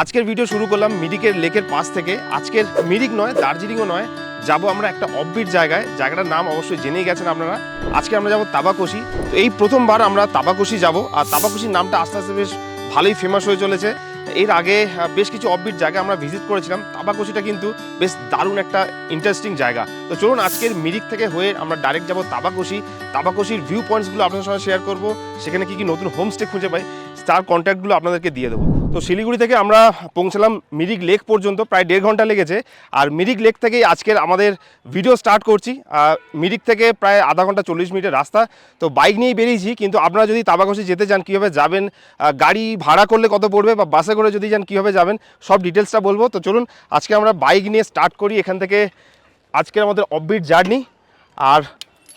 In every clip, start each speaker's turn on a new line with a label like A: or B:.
A: আজকের ভিডিও শুরু করলাম মিরিকের লেকের পাশ থেকে। আজকের মিরিক নয়, দার্জিলিংও নয়। যাব আমরা একটা অফবিট জায়গায়। জায়গাটার নাম অবশ্যই জেনেই গেছেন আপনারা। আজকে আমরা যাব তাবাকশি। তো এই প্রথমবার আমরা তাবাকশি যাব। আর তাবাকশির নামটা আস্তে আস্তে বেশ ভালোই ফেমাস হয়ে চলেছে। এর আগে বেশ কিছু অফবিট জায়গা আমরা ভিজিট করেছিলাম। তাবাকশিটা কিন্তু বেশ দারুণ একটা ইন্টারেস্টিং জায়গা। তো চলুন আজকের মিরিক থেকে হয়ে আমরা ডাইরেক্ট যাব তাবাকশি। তাবাকশির ভিউ পয়েন্টসগুলো আপনাদের সঙ্গে শেয়ার করব। সেখানে কি কি নতুন হোমস্টে খুঁজে পাই, তার কন্ট্যাক্টগুলো আপনাদেরকে দিয়ে দেবো। তো শিলিগুড়ি থেকে আমরা পৌঁছলাম মিরিক লেক পর্যন্ত, প্রায় দেড় ঘণ্টা লেগেছে। আর মিরিক লেক থেকেই আজকের আমাদের ভিডিও স্টার্ট করছি। মিরিক থেকে প্রায় আধা ঘণ্টা চল্লিশ মিনিটের রাস্তা। তো বাইক নিয়েই বেরিয়েছি, কিন্তু আপনারা যদি তাবাকশি যেতে চান, কীভাবে যাবেন গাড়ি ভাড়া করলে কত পড়বে বা বাসে করে যদি যান, কীভাবে যাবেন, সব ডিটেলসটা বলব। তো চলুন, আজকে আমরা বাইক নিয়ে স্টার্ট করি। এখান থেকে আজকের আমাদের অফবিট জার্নি আর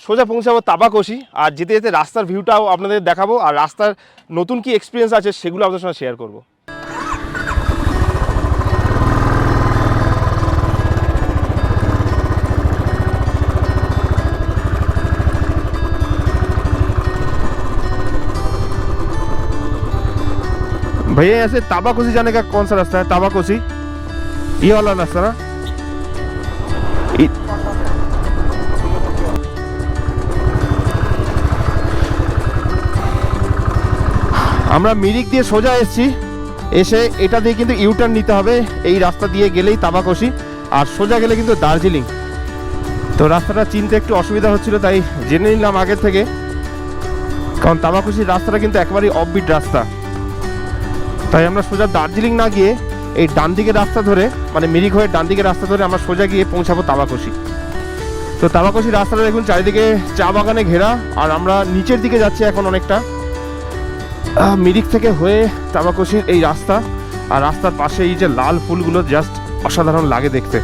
A: সোজা পৌঁছাবো তাবাকশি আর যেতে যেতে রাস্তার ভিউটাও আপনাদের দেখাবো। আর রাস্তার নতুন কি এক্সপিরিয়েন্স আছে, সেগুলো আপনাদের সঙ্গে শেয়ার করব। भैया यहाँ से ताबाकोसी जाने का कौन सा रास्ता है ताबाकोसी ये वाला रास्ता ना इ- আমরা মিরিক দিয়ে সোজা এসেছি এসে এটা দিয়ে কিন্তু ইউটার্ন নিতে হবে এই রাস্তা দিয়ে গেলেই তাবাকশি আর সোজা গেলে কিন্তু দার্জিলিং তো রাস্তাটা চিনতে একটু অসুবিধা হচ্ছিল তাই জেনে নিলাম আগের থেকে কারণ তাবাকশির রাস্তাটা কিন্তু একেবারেই অফবিট রাস্তা তাই আমরা সোজা দার্জিলিং না গিয়ে এই ডান দিকের রাস্তা ধরে মানে মিরিক হয়ে ডান দিকের রাস্তা ধরে আমরা সোজা গিয়ে পৌঁছাবো তাবাকশি। তো তাবাকশি রাস্তাটা দেখুন, চারিদিকে চা বাগানে ঘেরা, আর আমরা নিচের দিকে যাচ্ছি এখন অনেকটা। মিরিক থেকে হয়ে তাবাকশির এই রাস্তা, আর রাস্তার পাশে এই যে লাল ফুলগুলো জাস্ট অসাধারণ লাগে দেখতে।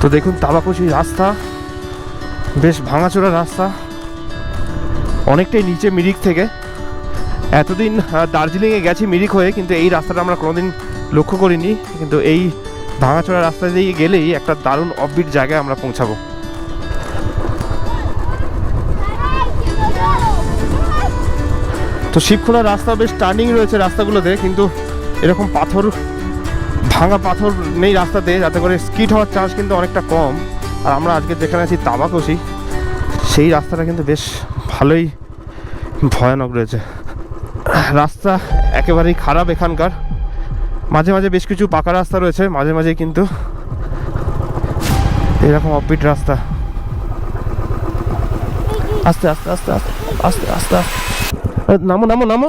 A: তো দেখুন তাবাকশির রাস্তা, বেশ ভাঙাচোরা রাস্তা। অনেকটাই নিচে মিরিক থেকে। এতদিন দার্জিলিংয়ে গেছি মিরিক হয়ে, কিন্তু এই রাস্তাটা আমরা কোনোদিন লক্ষ্য করিনি। কিন্তু এই ভাঙাচোরা রাস্তা দিয়ে গেলেই একটা দারুণ অফবিট জায়গায় আমরা পৌঁছাবো। তো শিবখোলার রাস্তা বেশ টার্নিং রয়েছে রাস্তাগুলোতে, কিন্তু এরকম পাথর, ভাঙা পাথর নেই রাস্তাতে, যাতে করে স্কিট হওয়ার চান্স কিন্তু অনেকটা কম। আর আমরা আজকে যেখানে আছি, তাবাকশি, সেই রাস্তাটা কিন্তু বেশ ভালোই ভয়ানক রয়েছে। রাস্তা একেবারেই খারাপ এখানকার। মাঝে মাঝে বেশ কিছু পাকা রাস্তা রয়েছে, মাঝে মাঝে কিন্তু এরকম অপিট রাস্তা। আস্তে আস্তে আস্তে আস্তে আস্তে আস্তে আস্তে। নামো নামো নামো।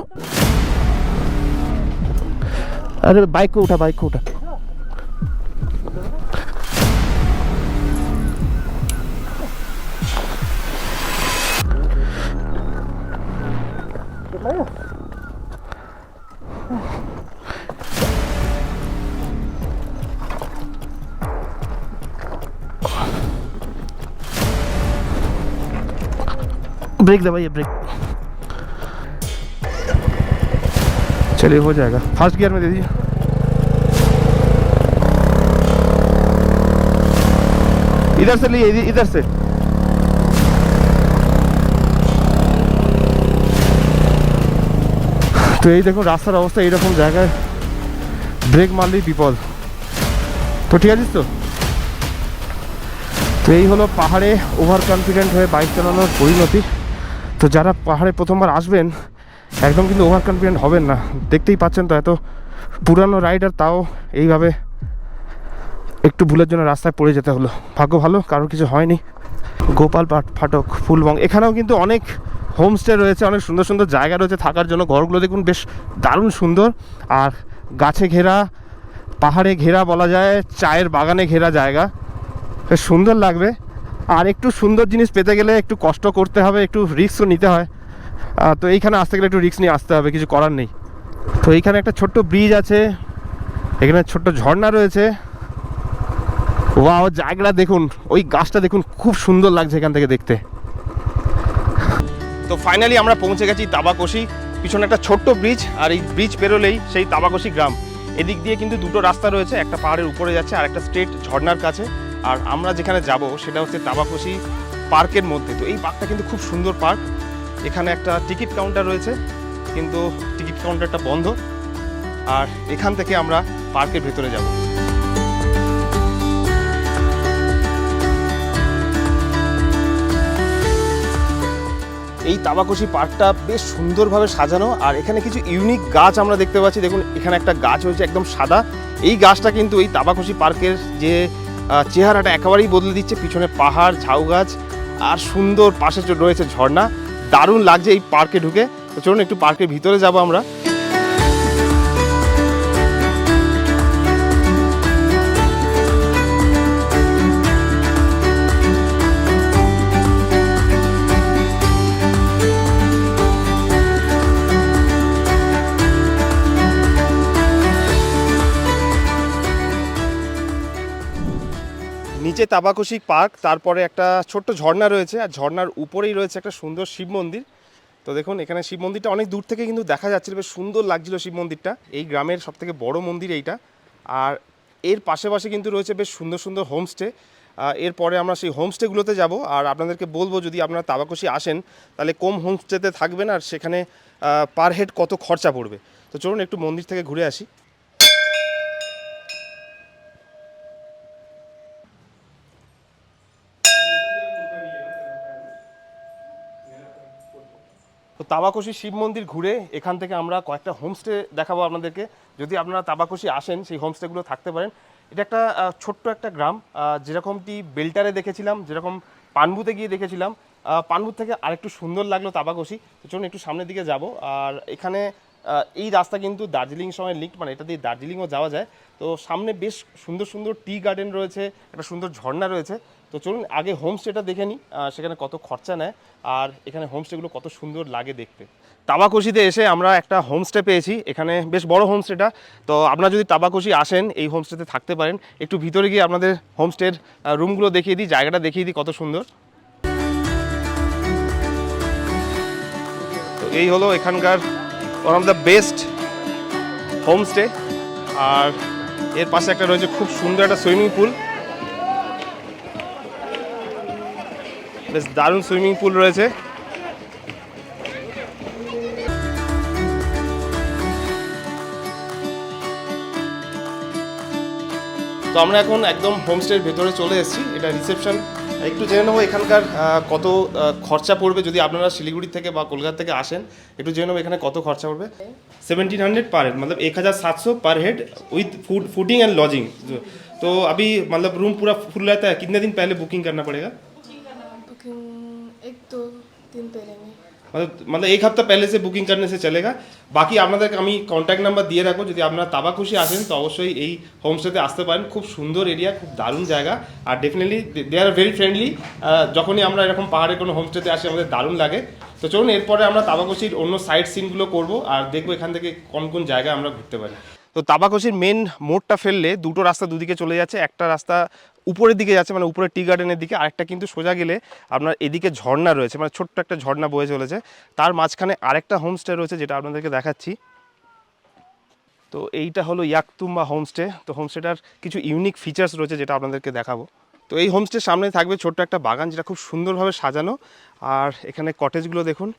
A: আরে, বাইক উঠা বাইক উঠা। ब्रेक दबाइए ब्रेक चलिए हो जाएगा फर्स्ट गियर में दे दीजिए इधर से लिए इधर- इधर से তো এই দেখুন রাস্তার অবস্থা এইরকম জায়গায় ব্রেক মারলেই বিপদ তো ঠিক আছিস তো তো এই হলো পাহাড়ে ওভার কনফিডেন্ট হয়ে বাইক চালানোর পরিণতি তো যারা পাহাড়ে প্রথমবার আসবেন, একদম কিন্তু ওভার কনফিডেন্ট হবেন না। দেখতেই পাচ্ছেন তো এত পুরানো রাইডার তাও এইভাবে একটু ভুলের জন্য রাস্তায় পড়ে যেতে হলো। ভাগ্য ভালো, কারোর কিছু হয়নি। গোপাল ফাটক, ফুলবং, এখানেও কিন্তু অনেক হোমস্টে রয়েছে, অনেক সুন্দর সুন্দর জায়গা রয়েছে থাকার জন্য। ঘরগুলো দেখুন বেশ দারুণ সুন্দর। আর গাছে ঘেরা, পাহাড়ে ঘেরা বলা যায়, চায়ের বাগানে ঘেরা জায়গা। বেশ সুন্দর লাগবে। আর একটু সুন্দর জিনিস পেতে গেলে একটু কষ্ট করতে হবে, একটু রিস্কও নিতে হয়। তো এইখানে আসতে গেলে একটু রিস্ক নিয়ে আসতে হবে, কিছু করার নেই। তো এইখানে একটা ছোট্ট ব্রিজ আছে, এখানে ছোট্ট ঝর্ণা রয়েছে। ওয়াও জায়গাটা দেখুন, ওই গাছটা দেখুন, খুব সুন্দর লাগছে এখান থেকে দেখতে। তো ফাইনালি আমরা পৌঁছে গেছি তাবাকশি, পিছনে একটা ছোট্ট ব্রিজ আর এই ব্রিজ পেরোলেই সেই তাবাকশি গ্রাম। এদিক দিয়ে কিন্তু দুটো রাস্তা রয়েছে, একটা পাহাড়ের উপরে যাচ্ছে আর একটা স্ট্রেট ঝর্নার কাছে। আর আমরা যেখানে যাব সেটা হচ্ছে তাবাকশি পার্কের মধ্যে। তো এই পার্কটা কিন্তু খুব সুন্দর পার্ক। এখানে একটা টিকিট কাউন্টার রয়েছে, কিন্তু টিকিট কাউন্টারটা বন্ধ। আর এখান থেকে আমরা পার্কের ভেতরে যাব। এই তাবাকশি পার্কটা বেশ সুন্দরভাবে সাজানো, আর এখানে কিছু ইউনিক গাছ আমরা দেখতে পাচ্ছি। দেখুন, এখানে একটা গাছ হয়েছে একদম সাদা। এই গাছটা কিন্তু এই তাবাকশি পার্কের যে চেহারাটা একেবারেই বদলে দিচ্ছে। পিছনে পাহাড়, ঝাউ গাছ আর সুন্দর পাশে রয়েছে ঝর্ণা। দারুণ লাগছে এই পার্কে ঢুকে। চলুন একটু পার্কের ভিতরে যাব আমরা। নিচে তাবাকশি পার্ক, তারপরে একটা ছোট্ট ঝর্ণা রয়েছে, আর ঝর্ণার উপরেই রয়েছে একটা সুন্দর শিব মন্দির। তো দেখুন, এখানে শিব মন্দিরটা অনেক দূর থেকে কিন্তু দেখা যাচ্ছিল, বেশ সুন্দর লাগছিল শিব মন্দিরটা। এই গ্রামের সব থেকে বড় মন্দির এইটা। আর এর পাশে পাশে কিন্তু রয়েছে বেশ সুন্দর সুন্দর হোমস্টে। এরপরে আমরা সেই হোমস্টেগুলোতে যাব, আর আপনাদেরকে বলব, যদি আপনারা তাবাকশি আসেন, তাহলে কম হোমস্টেতে থাকবেন, আর সেখানে পার হেড কত খরচা পড়বে। তো চলুন, একটু মন্দির থেকে ঘুরে আসি। তো তাবাকশি শিব মন্দির ঘুরে এখান থেকে আমরা কয়েকটা হোমস্টে দেখাবো আপনাদেরকে। যদি আপনারা তাবাকশি আসেন, সেই হোমস্টেগুলো থাকতে পারেন। এটা একটা ছোট্ট একটা গ্রাম যেরকমটি বেলটারে দেখেছিলাম, যেরকম পানবুতে গিয়ে দেখেছিলাম। পানবুত থেকে আরেকটু সুন্দর লাগল তাবাকশি। চলুন একটু সামনের দিকে যাব। আর এখানে এই রাস্তা কিন্তু দার্জিলিং সময় লিঙ্ক মানে এটা দিয়ে দার্জিলিংও যাওয়া যায়। তো সামনে বেশ সুন্দর সুন্দর টি গার্ডেন রয়েছে, একটা সুন্দর ঝর্ণা রয়েছে। তো চলুন আগে হোমস্টেটা দেখে নিই সেখানে কত খরচা নেয় আর এখানে হোমস্টেগুলো কত সুন্দর লাগে দেখতে। তাবাকশিতে এসে আমরা একটা হোমস্টে পেয়েছি, এখানে বেশ বড় হোমস্টেটা তো আপনারা যদি তাবাকশি আসেন, এই হোমস্টেতে থাকতে পারেন। একটু ভিতরে গিয়ে আপনাদের হোমস্টের রুমগুলো দেখিয়ে দিই, জায়গাটা দেখিয়ে দিই কত সুন্দর। তো এই হলো এখানকার one of the best homestay আর এর পাশে একটা রয়েছে খুব সুন্দর একটা সুইমিং পুল। বেশ দারুণ সুইমিং পুল রয়েছে। তো আমরা এখন একদম হোমস্টের ভেতরে চলে এসেছি। এটা রিসেপশন একটু জেনে নেবো এখানকার আহ, কত আহ, খরচা পড়বে যদি আপনারা শিলিগুড়ি থেকে বা কলকাতা থেকে আসেন একটু জেনে নেবো এখানে কত খরচা পড়বে सेवनटीन हंड्रेड पर हेड मतलब एक हज़ार सात सौ per head with food fooding and lodging तो अभी मतलब रूम पूरा फुल रहता है कितने दिन पहले बुकिंग करना पड़ेगा
B: बुकिंग एक दो दिन पहले में
A: मतलब मतलब एक हफ्ता पहले से बुकिंग करने से चलेगा বাকি আপনাদেরকে আমি কন্ট্যাক্ট নাম্বার দিয়ে রাখবো যদি আপনারা তাবাকুশি আসেন তো অবশ্যই এই হোমস্টেতে আসতে পারেন খুব সুন্দর এরিয়া খুব দারুণ জায়গা আর definitely they are very friendly যখনই আমরা এরকম পাহাড়ে কোনো হোমস্টেতে আসি আমাদের দারুণ লাগে তো চলুন এরপরে আমরা তাবাকুশির অন্য সাইড সিনগুলো করব আর দেখবো এখান থেকে কোন কোন জায়গায় আমরা ঘুরতে পারি তো তাবাকুশির মেন মোড়টা ফেললে দুটো রাস্তা দুদিকে চলে যাচ্ছে, একটা রাস্তা উপরের দিকে যাচ্ছে মানে উপরে টি গার্ডেনের দিকে, আরেকটা কিন্তু সোজা গেলে আপনার এদিকে ঝর্ণা রয়েছে মানে ছোট্ট একটা ঝর্ণা বয়ে চলেছে। তার মাঝখানে আরেকটা হোমস্টে রয়েছে যেটা আপনাদেরকে দেখাচ্ছি। তো এইটা হলো ইয়াকতুম্বা হোমস্টে তো হোমস্টেটার কিছু ইউনিক ফিচার্স রয়েছে যেটা আপনাদেরকে দেখাবো। তো এই হোমস্টের সামনে থাকবে ছোট্ট একটা বাগান যেটা খুব সুন্দরভাবে সাজানো। আর এখানে কটেজগুলো দেখুন।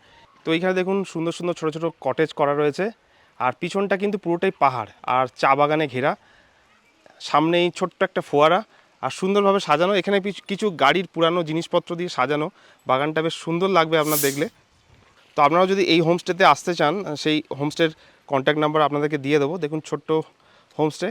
A: তো এইখানে দেখুন সুন্দর সুন্দর ছোটো ছোটো কটেজ করা রয়েছে। আর পিছনটা কিন্তু পুরোটাই পাহাড় আর চা বাগানে ঘেরা। সামনেই ছোট্ট একটা ফোয়ারা আর সুন্দরভাবে সাজানো। এখানে কিছু গাড়ির পুরানো জিনিসপত্র দিয়ে সাজানো। বাগানটা বেশ সুন্দর লাগবে আপনার দেখলে। তো আপনারাও যদি এই হোমস্টেতে আসতে চান, সেই হোমস্টের কন্ট্যাক্ট নাম্বার আপনাদেরকে দিয়ে দেবো। দেখুন ছোট্ট হোমস্টে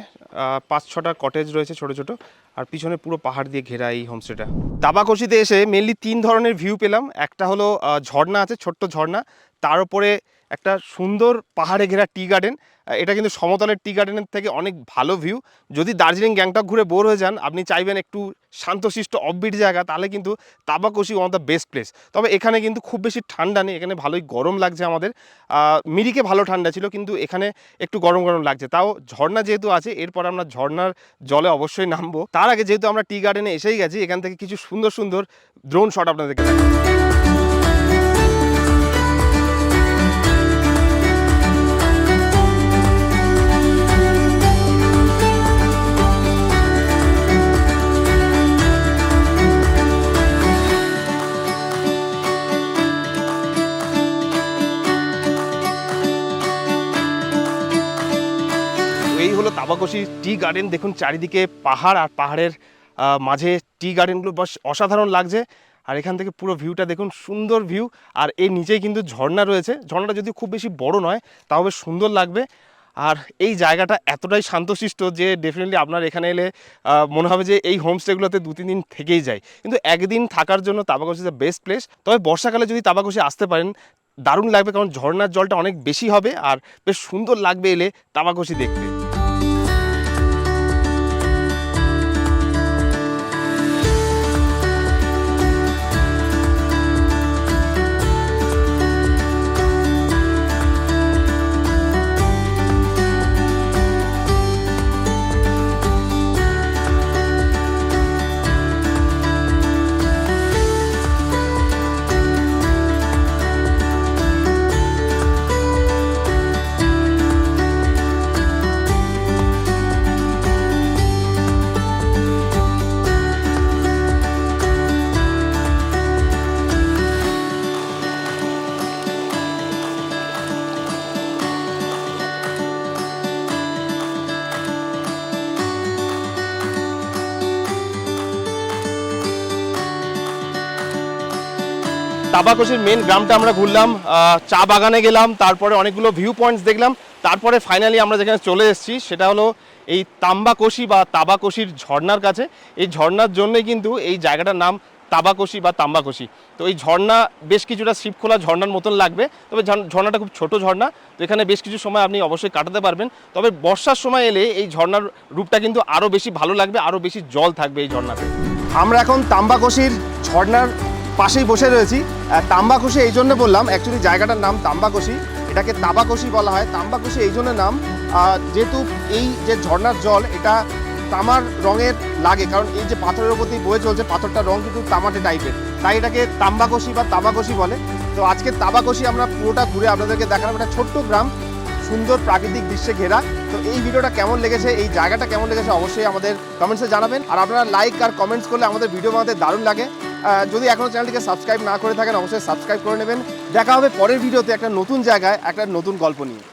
A: পাঁচ ছটা কটেজ রয়েছে ছোট ছোট। আর পিছনে পুরো পাহাড় দিয়ে ঘেরা এই হোমস্টেটা। দাবাকশিতে এসে মেনলি তিন ধরনের ভিউ পেলাম। একটা হলো ঝর্ণা আছে, ছোট্ট ঝর্ণা। তার উপরে একটা সুন্দর পাহাড়ে ঘেরা টি গার্ডেন। এটা কিন্তু সমতলের টি গার্ডেনের থেকে অনেক ভালো ভিউ। যদি দার্জিলিং, গ্যাংটক ঘুরে বোর হয়ে যান, আপনি চাইবেন একটু শান্তশিষ্ট অফবিট জায়গা, তাহলে কিন্তু Tabakoshi one the best place তবে এখানে কিন্তু খুব বেশি ঠান্ডা নেই, এখানে ভালোই গরম লাগছে আমাদের। মিরিকে ভালো ঠান্ডা ছিল, কিন্তু এখানে একটু গরম গরম লাগছে। তাও ঝর্ণা যেহেতু আছে, এরপর আমরা ঝর্ণার জলে অবশ্যই নামবো। তার আগে যেহেতু আমরা টি গার্ডেনে এসেই গেছি, এখান থেকে কিছু সুন্দর সুন্দর ড্রোন শট আপনাদেরকে দেখাবো। তাবাকশি টি গার্ডেন, দেখুন চারিদিকে পাহাড় আর পাহাড়ের মাঝে টি গার্ডেনগুলো বেশ অসাধারণ লাগছে। আর এখান থেকে পুরো ভিউটা দেখুন, সুন্দর ভিউ। আর এর নিচেই কিন্তু ঝর্ণা রয়েছে। ঝর্ণাটা যদি খুব বেশি বড় নয়, তাও বেশ সুন্দর লাগবে। আর এই জায়গাটা এতটাই শান্তশিষ্ট যে ডেফিনেটলি আপনার এখানে এলে মনে হবে যে এই হোমস্টেগুলোতে দু, তিন দিন থেকেই যায়। কিন্তু একদিন থাকার জন্য তাবাকশি দ্য বেস্ট প্লেস তবে বর্ষাকালে যদি তাবাকশি আসতে পারেন, দারুণ লাগবে কারণ ঝর্ণার জলটা অনেক বেশি হবে। আর বেশ সুন্দর লাগবে এলে তাবাকশি দেখতে। তাবাকশির মেন গ্রামটা আমরা ঘুরলাম চা বাগানে গেলাম, তারপরে অনেকগুলো ভিউ পয়েন্টস দেখলাম, তারপরে ফাইনালি আমরা যেখানে চলে এসেছি, সেটা হলো এই তাম্বাকশি বা তাবাকশির ঝর্নার কাছে। এই ঝর্ণার জন্যই কিন্তু এই জায়গাটার নাম তাবাকশি বা তাম্বাকশি। তো এই ঝর্ণা বেশ কিছুটা শিবখোলা ঝর্ণার মতন লাগবে, তবে ঝর্ণ- ঝর্ণাটা খুব ছোট ঝর্ণা, তো এখানে বেশ কিছু সময় আপনি অবশ্যই কাটাতে পারবেন। তবে বর্ষার সময় এলে এই ঝর্ণার রূপটা কিন্তু আরও বেশি ভালো লাগবে আরও বেশি জল থাকবে এই ঝর্ণাতে। আমরা এখন তাম্বাকশির ঝর্ণার পাশেই বসে রয়েছি। তাম্বাকশি এই জন্য বললাম অ্যাকচুয়ালি জায়গাটার নাম তাম্বাকশি এটাকে তাবাকশি বলা হয়। তাম্বাকশি এই জন্য নাম যেহেতু এই যে ঝর্ণার জল, এটা তামার রঙের লাগে, কারণ এই যে পাথরের উপর দিয়ে বয়ে চলছে, পাথরটার রং কিন্তু তামাটে টাইপের তাই এটাকে তাম্বাকশি বা তাবাকশি বলে। তো আজকে তাবাকশি আমরা পুরোটা ঘুরে আপনাদেরকে দেখালাম। একটা ছোট্ট গ্রাম, সুন্দর প্রাকৃতিক দৃশ্যে ঘেরা। তো এই ভিডিওটা কেমন লেগেছে, এই জায়গাটা কেমন লেগেছে, অবশ্যই আমাদের কমেন্টসে জানাবেন। আর আপনারা লাইক আর কমেন্টস করলে আমাদের ভিডিও বানাতে দারুণ লাগে। যদি এখনও চ্যানেলটিকে সাবস্ক্রাইব না করে থাকেন, অবশ্যই সাবস্ক্রাইব করে নেবেন। দেখা হবে পরের ভিডিওতে একটা নতুন জায়গায়, একটা নতুন গল্প নিয়ে।